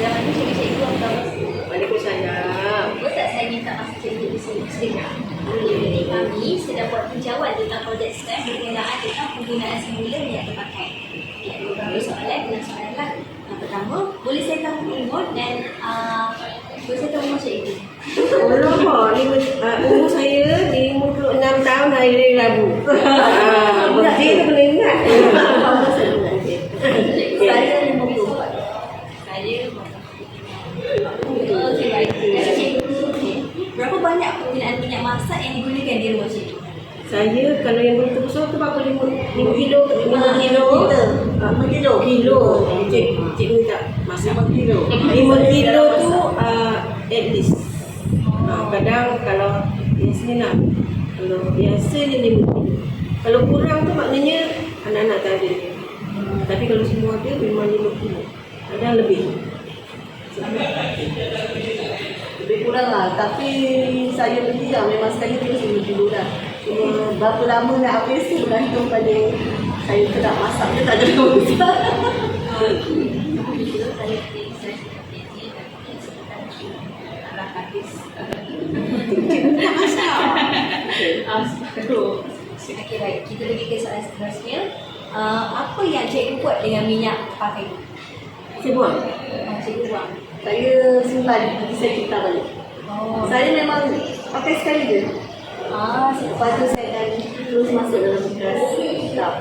Assalamualaikum cikgu-cikgu apa khabar? Waalaikumsalam. Boleh tak saya minta masa cikgu di sini sekejap? Jadi kami sedang buat tinjauan tentang projek STEM berkenaan tentang penggunaan semula minyak terpakai. Okay, ada beberapa soalan dengan soalan lah. Yang pertama, boleh saya tahu umur dan uh, boleh saya tahu umur cikgu? Alamak, lima, uh, umur saya 56 tahun hari Rabu. Ah, tu kena ingat. Berapa banyak penggunaan minyak masak yang digunakan di rumah cikgu? Saya kalau yang betul besar tu berapa? 5 kilo? 5 kilo? Ah, 5 kilo. Kilo. Cik, cikgu tak masak. 5 kilo. 5 kilo tu uh, at least. Uh, kadang kalau biasanya nak kalau biasanya 5 kilo. Kalau kurang tu maknanya anak-anak tak ada. Tapi kalau semua ada memang 5 kilo. Kadang lebih. Lebih kurang lah. Tapi saya pergi lah. Memang sekali terus 5 kilo dah. Cuma berapa lama nak habis tu bergantung pada saya sedap masak ke tak ada besar. Okey baik, kita pergi ke soalan seterusnya. Uh, apa yang cikgu buat dengan minyak pakai? Saya buang. Uh, cikgu buang. Saya simpan saya kita balik. Oh, Saya memang pakai sekali je. ah, Lepas tu saya dah terus masuk dalam bekas hitam.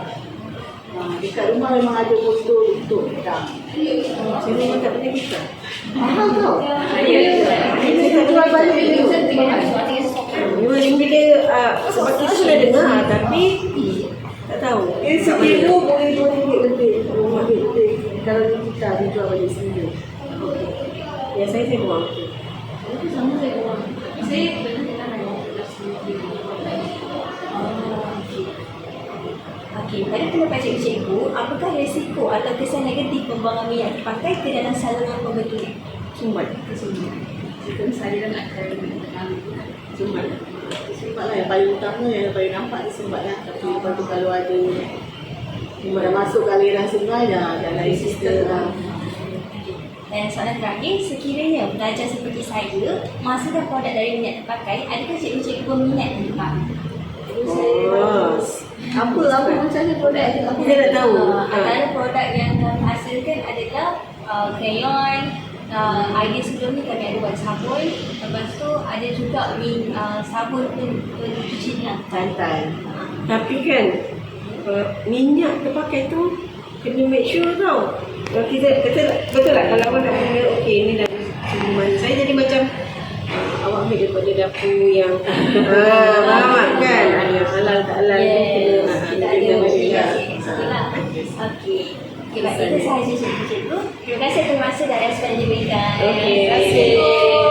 Ha, dekat rumah memang ada botol untuk hitam. Saya memang tak pernah kita. Mahal tau. Ya. Saya tak jual balik dulu. Memang bila uh, sebab kita sudah dengar tapi tak tahu. Eh, sekilo boleh dua ringgit lebih. Kalau kita dijual balik sendiri. Ya saya saya buang. Itu sama saya buang. Saya benar-benar hanya belas Okey, pada pendapat cikgu-cikgu, apakah risiko atau kesan negatif pembuangan minyak terpakai ke dalam saluran pembentukan? Sumbat. Sistem saya dah nak kena dengan sumbat. Sumbat lah yang paling utama yang paling nampak ni sumbat lah. Tapi lepas tu kalau ada Cuma dah masuk ke aliran sungai dah, dah lain sistem lah. Dan soalan terakhir, sekiranya pelajar seperti saya menghasilkan produk dari minyak terpakai, adakah cikgu-cikgu berminat untuk Oh. Apa, apa macam ni produk tu? Apa Saya tak tahu. Uh, Ha. antara produk yang kami hasilkan adalah uh, crayon, uh, idea sebelum ni kami ada buat sabun, lepas tu ada juga min, uh, sabun pen- pencuci tangan. Santai. Tapi kan uh, minyak terpakai tu kena make sure tau. Kalau kita kata betul tak kalau awak nak guna okey ni dah minuman saya jadi macam uh, awak ambil daripada dapur yang uh, faham tak kan? Ah, Yang halal tak halal tu kena Yes, ah, kita kena ada lah. kat situ lah. Okey. Okey, baik. Itu sahaja cikgu-cikgu. Terima kasih atas masa dan respon diberikan. Okey. Terima kasih.